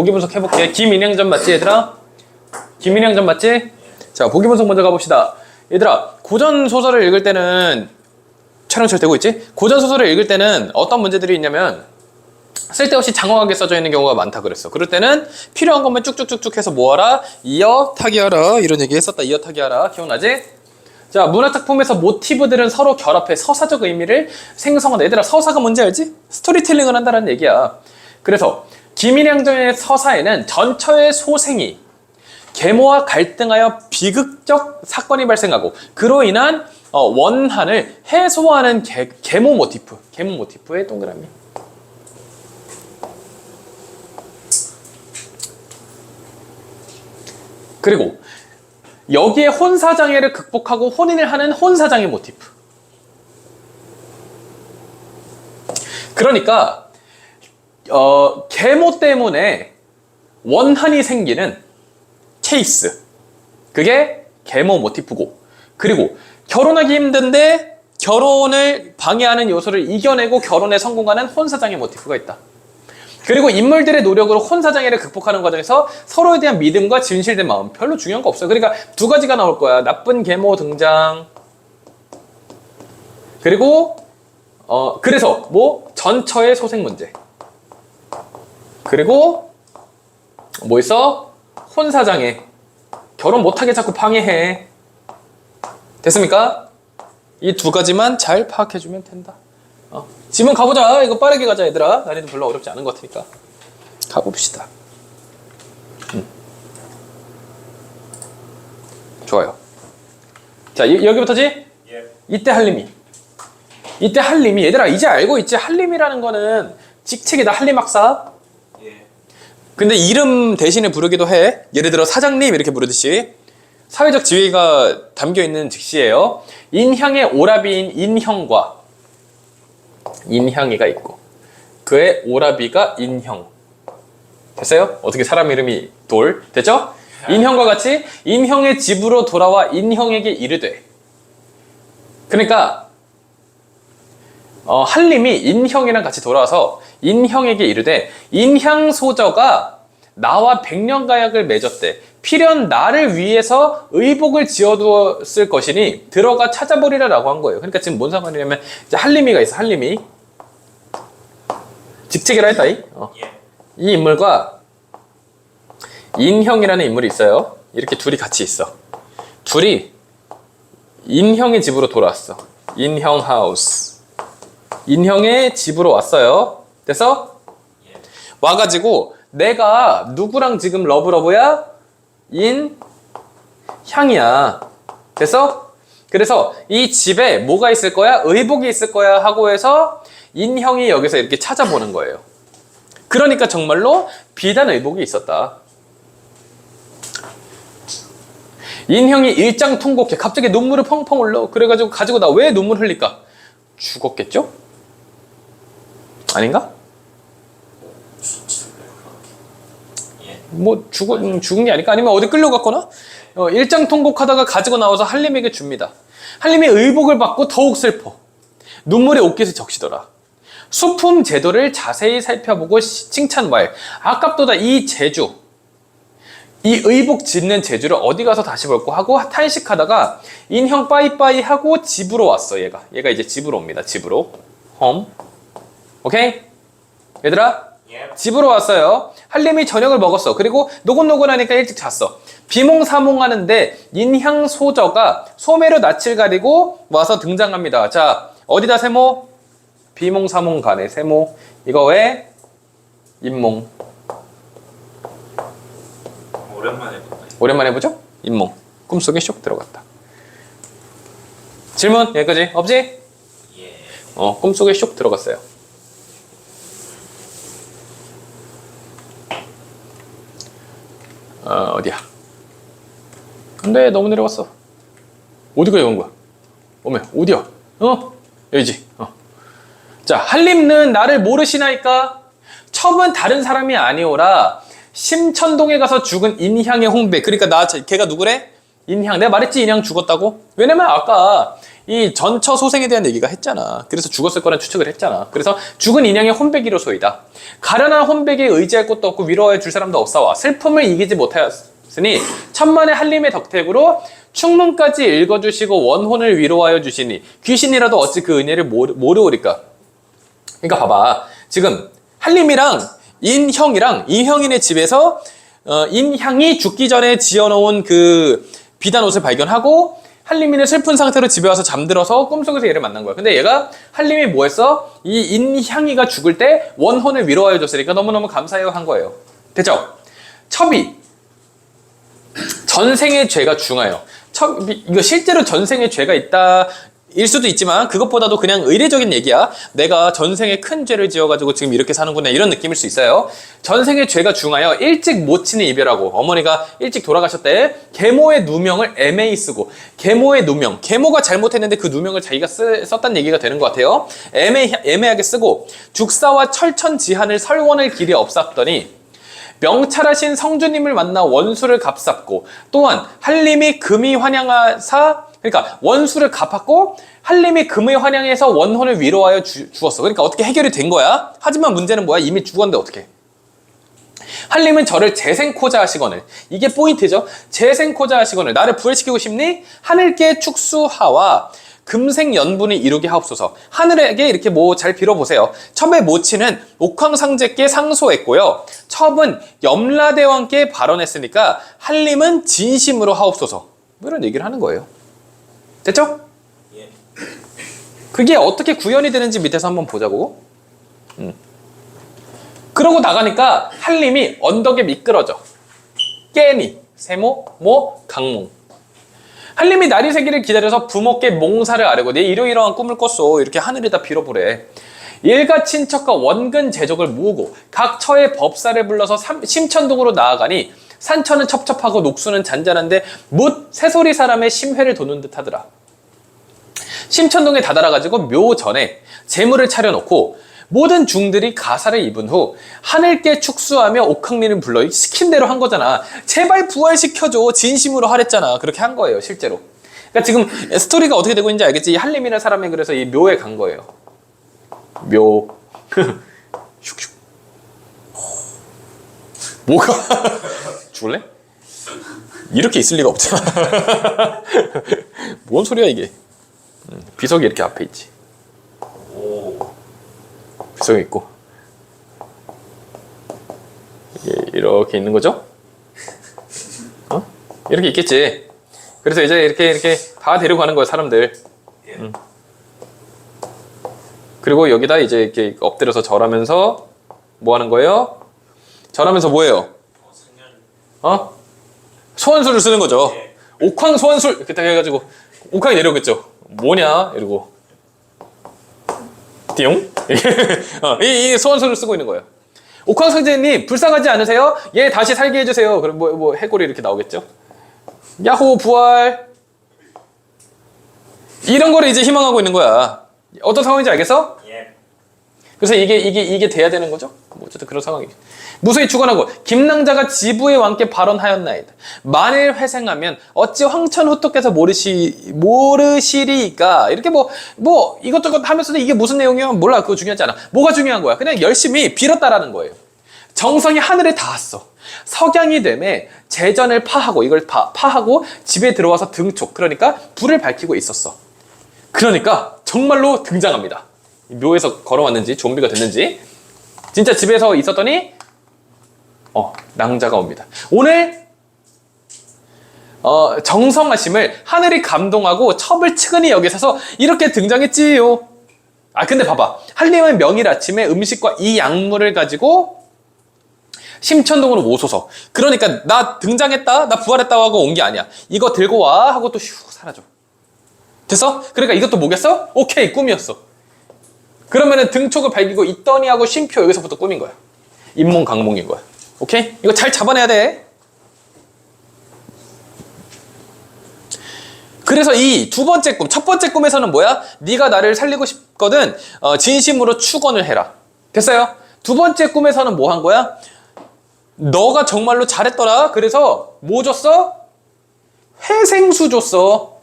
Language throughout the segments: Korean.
보기 분석 해볼게. 김인행전 맞지 얘들아? 김인행전 맞지? 자 보기 분석 먼저 가봅시다. 얘들아 고전 소설을 읽을 때는 촬영 잘 되고 있지? 고전 소설을 읽을 때는 어떤 문제들이 있냐면 쓸데없이 장황하게 써져 있는 경우가 많다 그랬어. 그럴 때는 필요한 것만 쭉쭉쭉쭉 해서 모아라. 이어 타기하라. 이런 얘기 했었다. 이어 타기하라. 기억나지? 자, 문화작품에서 모티브들은 서로 결합해 서사적 의미를 생성한다. 얘들아, 서사가 뭔지 알지? 스토리텔링을 한다는 얘기야. 그래서 김인양전의 서사에는 전처의 소생이 계모와 갈등하여 비극적 사건이 발생하고 그로 인한 어, 원한을 해소하는 계, 계모 모티프, 계모 모티프의 동그라미. 그리고 여기에 혼사장애를 극복하고 혼인을 하는 혼사장애 모티프. 그러니까 어, 계모 때문에 원한이 생기는 케이스. 그게 계모 모티프고. 그리고 결혼하기 힘든데 결혼을 방해하는 요소를 이겨내고 결혼에 성공하는 혼사장애 모티프가 있다. 그리고 인물들의 노력으로 혼사장애를 극복하는 과정에서 서로에 대한 믿음과 진실된 마음 별로 중요한 거 없어요. 그러니까 두 가지가 나올 거야. 나쁜 계모 등장. 그리고 어 그래서 뭐 전처의 소생 문제. 그리고 뭐 있어? 혼사장애. 결혼 못하게 자꾸 방해해. 됐습니까? 이 두 가지만 잘 파악해주면 된다. 어. 지문 가보자. 이거 빠르게 가자, 얘들아. 난이도 별로 어렵지 않은 것 같으니까. 가봅시다. 음. 좋아요. 자, 이- 여기부터지? 예. 이때 한림이. 이때 한림이. 얘들아, 이제 알고 있지? 한림이라는 거는 직책이다. 한림학사. 예. 근데 이름 대신에 부르기도 해. 예를 들어 사장님 이렇게 부르듯이 사회적 지위가 담겨 있는 직시예요. 인향의 오라비인 인형과 인향이가 있고 그의 오라비가 인형. 됐어요? 어떻게 사람 이름이 돌? 됐죠? 인형과 같이 인형의 집으로 돌아와 인형에게 이르되. 그러니까 어, 한림이 인형이랑 같이 돌아와서 인형에게 이르되 인향소저가 나와 백년가약을 맺었대. 필연 나를 위해서 의복을 지어두었을 것이니 들어가 찾아보리라라고 한 거예요. 그러니까 지금 뭔 상관이냐면 이제 한림이가 있어. 한림이 직책이라 했다. 이. 어. 예. 이 인물과 인형이라는 인물이 있어요. 이렇게 둘이 같이 있어. 둘이 인형의 집으로 돌아왔어. 인형 하우스. 인형의 집으로 왔어요. 됐어? 예. 와가지고 내가 누구랑 지금 러브러브야? 인 향이야. 됐어? 그래서 이 집에 뭐가 있을 거야? 의복이 있을 거야 하고 해서 인형이 여기서 이렇게 찾아보는 거예요. 그러니까 정말로 비단 의복이 있었다. 인형이 일장 통곡해. 갑자기 눈물을 펑펑 흘러. 그래가지고 가지고 나 왜 눈물 흘릴까? 죽었겠죠? 아닌가? 예. 뭐 죽은 음, 죽은 게 아닐까? 아니면 어디 끌려갔거나? 어, 일장 통곡하다가 가지고 나와서 한림에게 줍니다. 한림이 의복을 받고 더욱 슬퍼. 눈물이 옷깃을 적시더라. 수품 제도를 자세히 살펴보고 시- 칭찬 말. 아깝도다 이 제주. 이 의복 짓는 제주를 어디 가서 다시 볼고 하고 탄식하다가 인형 빠이빠이 하고 집으로 왔어 얘가. 얘가 이제 집으로 옵니다. 집으로. 홈. 오케이? 얘들아 예. 집으로 왔어요. 한림이 저녁을 먹었어. 그리고 노곤노곤하니까 일찍 잤어. 비몽사몽 하는데 인향 소저가 소매로 낯을 가리고 와서 등장합니다. 자, 어디다 세모? 비몽사몽 간에 세모. 이거 왜? 인몽. 오랜만에 보네. 오랜만에 보죠? 인몽. 꿈속에 쇽 들어갔다. 질문 여기까지 없지? 예. 어, 꿈속에 쇽 들어갔어요. 어, 어디야? 근데 너무 내려왔어. 어디가 여온 거야? 어메, 어디야? 어? 여기지. 어. 자, 한림는 나를 모르시나이까? 첨은 다른 사람이 아니오라. 심천동에 가서 죽은 인향의 홍배. 그러니까 나, 걔가 누구래? 인향. 내가 말했지, 인향 죽었다고? 왜냐면 아까 이 전처 소생에 대한 얘기가 했잖아. 그래서 죽었을 거란 추측을 했잖아. 그래서 죽은 인형의 혼백이로 소이다. 가련한 혼백에 의지할 곳도 없고 위로해 줄 사람도 없사와 슬픔을 이기지 못하였으니 천만의 한림의 덕택으로 충문까지 읽어주시고 원혼을 위로하여 주시니 귀신이라도 어찌 그 은혜를 모르, 모르오리까. 그러니까 봐봐. 지금 한림이랑 인형이랑 인형이네 집에서 어, 인향이 죽기 전에 지어놓은 그 비단 옷을 발견하고 한림이는 슬픈 상태로 집에 와서 잠들어서 꿈속에서 얘를 만난 거야. 근데 얘가 한림이 뭐 했어? 이 인향이가 죽을 때 원혼을 위로하여 줬으니까 너무너무 감사해요 한 거예요. 됐죠? 첩이 전생의 죄가 중하여. 첫, 이거 실제로 전생의 죄가 있다. 일 수도 있지만 그것보다도 그냥 의례적인 얘기야. 내가 전생에 큰 죄를 지어가지고 지금 이렇게 사는구나 이런 느낌일 수 있어요. 전생의 죄가 중하여 일찍 모친을 이별하고 어머니가 일찍 돌아가셨대. 계모의 누명을 애매히 쓰고 계모의 누명, 계모가 잘못했는데 그 누명을 자기가 쓰, 썼단 얘기가 되는 것 같아요. 애매, 애매하게 쓰고 죽사와 철천지한을 설원을 길이 없었더니 명찰하신 성주님을 만나 원수를 갚았고 또한 한림이 금이 환영하사 그러니까 원수를 갚았고 한림이 금의 환영해서 원혼을 위로하여 주, 주었어. 그러니까 어떻게 해결이 된 거야. 하지만 문제는 뭐야? 이미 죽었는데 어떻게? 한림은 저를 재생코자 하시거늘 이게 포인트죠. 재생코자 하시거늘 나를 부활시키고 싶니? 하늘께 축수하와 금생 연분을 이루게 하옵소서. 하늘에게 이렇게 뭐 잘 빌어보세요. 첩의 모친은 옥황상제께 상소했고요. 첩은 염라대왕께 발언했으니까 한림은 진심으로 하옵소서. 뭐 이런 얘기를 하는 거예요. 됐죠? 예. 그게 어떻게 구현이 되는지 밑에서 한번 보자고. 음. 그러고 나가니까 한림이 언덕에 미끄러져. 깨니, 세모, 모, 강몽. 한림이 날이 새기를 기다려서 부모께 몽사를 아뢰고 내 이러이러한 꿈을 꿨소. 이렇게 하늘에다 빌어보래. 일가 친척과 원근 제족을 모으고 각 처의 법사를 불러서 삼- 심천동으로 나아가니 산천은 첩첩하고 녹수는 잔잔한데 묻 새소리 사람의 심회를 도는 듯 하더라. 심천동에 다다라가지고 묘 전에 재물을 차려놓고 모든 중들이 가사를 입은 후 하늘께 축수하며 옥황리를 불러 시킨 대로 한 거잖아. 제발 부활시켜줘. 진심으로 하랬잖아. 그렇게 한 거예요, 실제로. 그러니까 지금 스토리가 어떻게 되고 있는지 알겠지? 이 한림이라는 사람이 그래서 이 묘에 간 거예요. 묘. 슉슉. 뭐가? 죽을래? 이렇게 있을 리가 없잖아. 뭔 소리야 이게? 음, 비석이 이렇게 앞에 있지. 오. 비석이 있고 이게 이렇게 있는 거죠? 어? 이렇게 있겠지. 그래서 이제 이렇게 이렇게 다 데리고 가는 거야 사람들. 예. 그리고 여기다 이제 이렇게 엎드려서 절하면서 뭐 하는 거예요? 절하면서 뭐예요? 어? 소환술을 쓰는 거죠. 예. 옥황 소환술 이렇게 딱 해가지고 옥황이 내려오겠죠. 뭐냐 이러고 띠용 어, 이, 이 소환술을 쓰고 있는 거예요. 옥황 상제님 불쌍하지 않으세요? 얘 다시 살게 해주세요. 그럼 뭐, 뭐 해골이 이렇게 나오겠죠. 야호 부활 이런 거를 이제 희망하고 있는 거야. 어떤 상황인지 알겠어? 예. 그래서 이게 이게 이게 돼야 되는 거죠? 뭐 어쨌든 그런 상황이. 무수히 주관하고 김낭자가 지부의 왕께 발언하였나이다. 만일 회생하면 어찌 황천 후토께서 모르시 모르시리까 이렇게 뭐뭐 이것저것 하면서도 이게 무슨 내용이야 몰라 그거 중요하지 않아. 뭐가 중요한 거야? 그냥 열심히 빌었다라는 거예요. 정성이 하늘에 닿았어. 석양이 되매 재전을 파하고 이걸 파, 파하고 집에 들어와서 등촉 그러니까 불을 밝히고 있었어. 그러니까 정말로 등장합니다. 묘에서 걸어왔는지 좀비가 됐는지 진짜 집에서 있었더니 어 낭자가 옵니다. 오늘 어, 정성하심을 하늘이 감동하고 첩을 측은히 여기서서 이렇게 등장했지요. 아 근데 봐봐 한림은 명일 아침에 음식과 이 약물을 가지고 심천동으로 오소서. 그러니까 나 등장했다, 나 부활했다고 하고 온 게 아니야. 이거 들고 와 하고 또 슉 사라져. 됐어? 그러니까 이것도 뭐겠어? 오케이 꿈이었어. 그러면은 등촉을 밝히고 있더니 하고 쉼표 여기서부터 꿈인 거야. 인몽 강몽인 거야. 오케이? 이거 잘 잡아내야 돼. 그래서 이 두 번째 꿈, 첫 번째 꿈에서는 뭐야? 네가 나를 살리고 싶거든. 어, 진심으로 축원을 해라. 됐어요? 두 번째 꿈에서는 뭐 한 거야? 너가 정말로 잘했더라. 그래서 뭐 줬어? 회생수 줬어.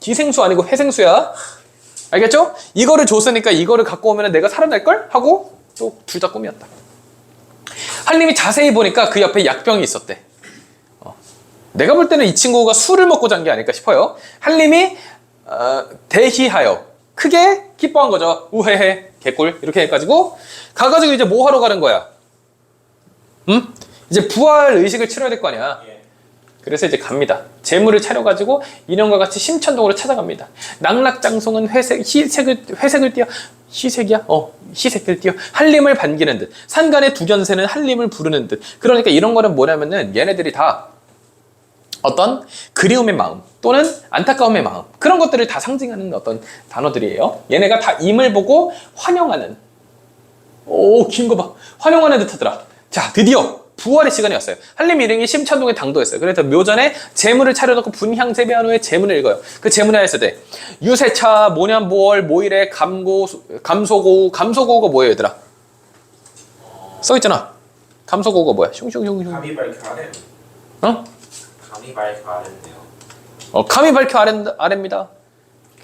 기생수 아니고 회생수야. 알겠죠? 이거를 줬으니까 이거를 갖고 오면 내가 살아날걸? 하고 또 둘 다 꿈이었다. 한림이 자세히 보니까 그 옆에 약병이 있었대. 어. 내가 볼 때는 이 친구가 술을 먹고 잔 게 아닐까 싶어요. 한림이 어, 대희하여 크게 기뻐한 거죠. 우헤헤 개꿀 이렇게 해가지고 가가지고 이제 뭐 하러 가는 거야? 음? 이제 부활 의식을 치러야 될 거 아니야. 예. 그래서 이제 갑니다. 재물을 차려가지고 인형과 같이 심천동으로 찾아갑니다. 낙락장송은 회색, 희색을, 회색을 띄어, 희색이야? 어, 희색을 띄어 한림을 반기는 듯. 산간의 두견새는 한림을 부르는 듯. 그러니까 이런 거는 뭐냐면은 얘네들이 다 어떤 그리움의 마음 또는 안타까움의 마음 그런 것들을 다 상징하는 어떤 단어들이에요. 얘네가 다 임을 보고 환영하는 오, 긴 거 봐. 환영하는 듯 하더라. 자, 드디어 부활의 시간이 왔어요. 한림 일행이 심천동에 당도했어요. 그래서 묘전에 재물을 차려놓고 분향 재배한 후에 재문을 읽어요. 그 재문에 했을 때 유세차, 모년보월, 모일의 감고, 감소고, 감소고가 뭐예요, 얘들아? 써있잖아. 감소고가 뭐야? 슝슝슝슝. 감이 밝혀 아래. 어? 감이 밝혀 아래인데요. 어, 감히 밝혀 아래, 아래입니다.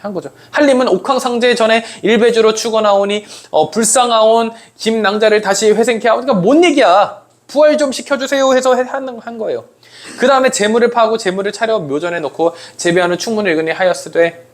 한 거죠. 한림은 옥황상제 전에 일배주로 죽어나오니 어, 불쌍하온 김낭자를 다시 회생케 하고 그러니까 뭔 얘기야. 부활 좀 시켜주세요 해서 해- 하는 한 거예요. 그 다음에 재물을 파고 재물을 차려 묘전에 놓고 재배하는 충문을 읽으니 하였으되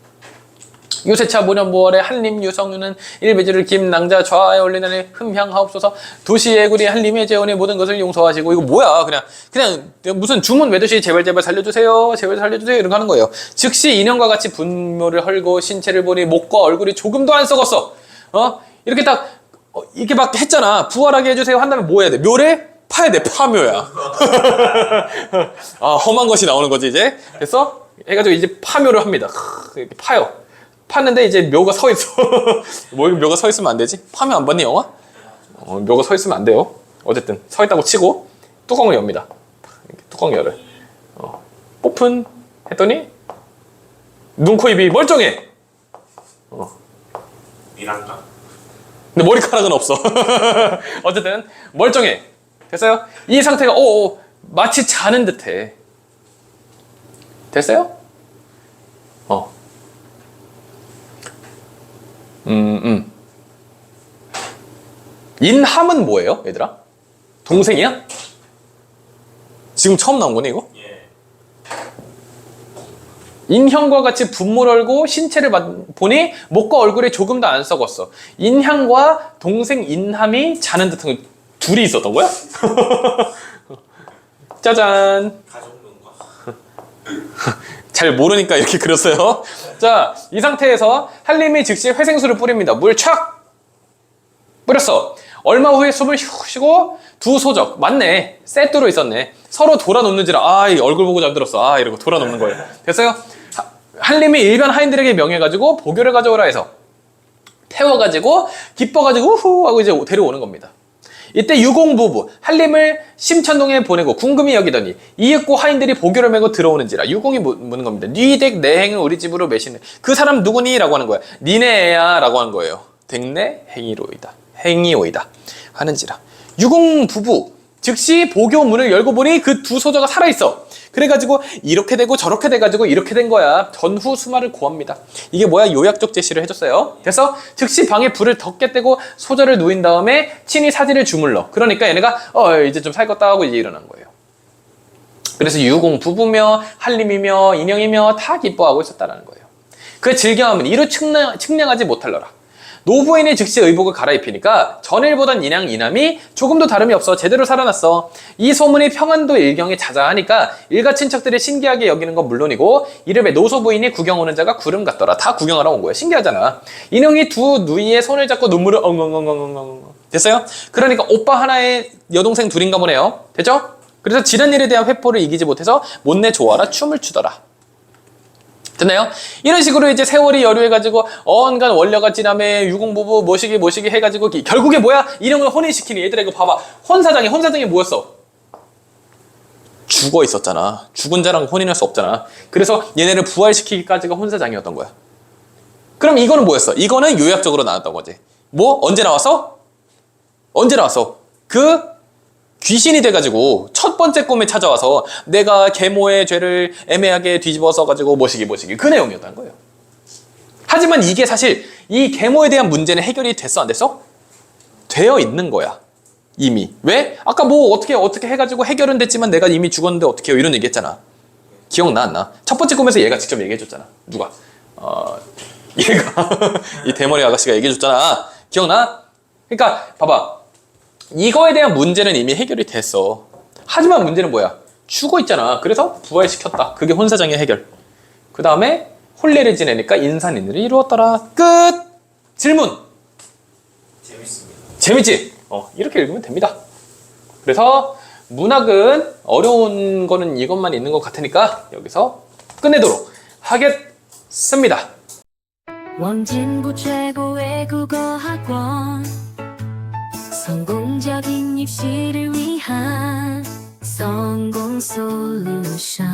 요세차 모년보월의 한림 유성유는 일배주를 김 낭자 좌하에 올리나니 흠향하옵소서. 도시예구리 한림의 재원의 모든 것을 용서하시고 이거 뭐야? 그냥 그냥 무슨 주문 외도시 제발 제발 살려주세요 제발 살려주세요 이런 거 하는 거예요. 즉시 인형과 같이 분묘를 헐고 신체를 보니 목과 얼굴이 조금도 안 썩었어. 어? 이렇게 딱 어, 이렇게 막 했잖아. 부활하게 해주세요 한다면 뭐 해야 돼? 묘래 파야 돼 파묘야 아 험한 것이 나오는 거지 이제 됐어 해가지고 이제 파묘를 합니다 크, 이렇게 파요 팠는데 이제 묘가 서 있어. 뭐 묘가 서 있으면 안 되지? 파면 안 봤니 영화? 어, 묘가 서 있으면 안 돼요. 어쨌든 서 있다고 치고 뚜껑을 엽니다. 이렇게 뚜껑 열을. 어, 오픈 했더니 눈, 코, 입이 멀쩡해. 미란가. 근데 머리카락은 없어. 어쨌든 멀쩡해. 됐어요? 이 상태가 오, 오, 마치 자는 듯해. 됐어요? 어. 음, 음. 인함은 뭐예요, 얘들아? 동생이야? 지금 처음 나온 거네, 이거? 예. 인형과 같이 분모를 얼고 신체를 봐- 보니 목과 얼굴이 조금도 안 썩었어. 인향과 동생 인함이 자는 듯한 거 둘이 있었던 거야? 짜잔. 잘 모르니까 이렇게 그렸어요. 자, 이 상태에서 한림이 즉시 회생수를 뿌립니다. 물 촥! 뿌렸어. 얼마 후에 숨을 휴 쉬고 두 소적 맞네 세트로 있었네 서로 돌아 눕는지라 아 이 얼굴 보고 잠들었어 아 이러고 돌아 눕는 거예요 됐어요 하- 한림이 일반 하인들에게 명해가지고 보교를 가져오라 해서 태워가지고 기뻐가지고 우후 하고 이제 데려오는 겁니다 이때 유공 부부 한림을 심천동에 보내고 궁금히 여기더니 이윽고 하인들이 보교를 메고 들어오는지라 유공이 묻- 묻는 겁니다. 니댁 내행을 우리 집으로 매시네. 그 사람 누구니? 라고 하는 거야. 니네 애야 라고 하는 거예요. 댁내 행이로이다. 행이오이다. 하는지라. 유공 부부 즉시 보교 문을 열고 보니 그 두 소저가 살아있어. 그래가지고 이렇게 되고 저렇게 돼가지고 이렇게 된 거야. 전후 수마를 고합니다. 이게 뭐야? 요약적 제시를 해줬어요. 그래서 즉시 방에 불을 덮게 떼고 소저를 누인 다음에 친히 사지를 주물러. 그러니까 얘네가 어 이제 좀 살겠다 하고 이제 일어난 거예요. 그래서 유공 부부며 한림이며 인형이며 다 기뻐하고 있었다라는 거예요. 그 즐겨함은 이루 측량, 측량하지 못할러라. 노부인이 즉시 의복을 갈아입히니까 전일보단 인양 이남이 조금도 다름이 없어 제대로 살아났어. 이 소문이 평안도 일경에 자자하니까 일가 친척들이 신기하게 여기는 건 물론이고 이름에 노소부인이 구경 오는 자가 구름 같더라. 다 구경하러 온 거야. 신기하잖아. 인형이 두 누이의 손을 잡고 눈물을 엉엉엉엉엉엉 됐어요? 그러니까 오빠 하나의 여동생 둘인가 보네요. 됐죠? 그래서 지른 일에 대한 회포를 이기지 못해서 못내 좋아라 춤을 추더라. 됐나요? 이런 식으로 이제 세월이 여류해가지고 어언간 원려가 지남에 유공부부 모시기 모시기 해가지고 기- 결국에 뭐야? 이름을 혼인시키니 얘들아 이거 봐봐 혼사장이 혼사장이 뭐였어? 죽어 있었잖아 죽은 자랑 혼인할 수 없잖아 그래서 얘네를 부활시키기까지가 혼사장이었던 거야 그럼 이거는 뭐였어? 이거는 요약적으로 나왔던 거지 뭐? 언제 나왔어? 언제 나왔어? 그 귀신이 돼가지고 첫 번째 꿈에 찾아와서 내가 계모의 죄를 애매하게 뒤집어 써가지고 모시기 모시기 그 내용이었다는 거예요. 하지만 이게 사실 이 계모에 대한 문제는 해결이 됐어 안 됐어? 되어 있는 거야. 이미. 왜? 아까 뭐 어떻게 어떻게 해가지고 해결은 됐지만 내가 이미 죽었는데 어떻게 해요? 이런 얘기 했잖아. 기억나 안 나? 첫 번째 꿈에서 얘가 직접 얘기해줬잖아. 누가? 어, 얘가 이 대머리 아가씨가 얘기해줬잖아. 기억나? 그러니까 봐봐. 이거에 대한 문제는 이미 해결이 됐어. 하지만 문제는 뭐야? 죽어 있잖아. 그래서 부활시켰다. 그게 혼사장의 해결. 그 다음에 혼례를 지내니까 인산인을 이루었더라. 끝! 질문! 재밌습니다. 재밌지? 어, 이렇게 읽으면 됩니다. 그래서 문학은 어려운 거는 이것만 있는 것 같으니까 여기서 끝내도록 하겠습니다. 원진구 최고의 국어학원 성공적인 입시를 위한 성공 솔루션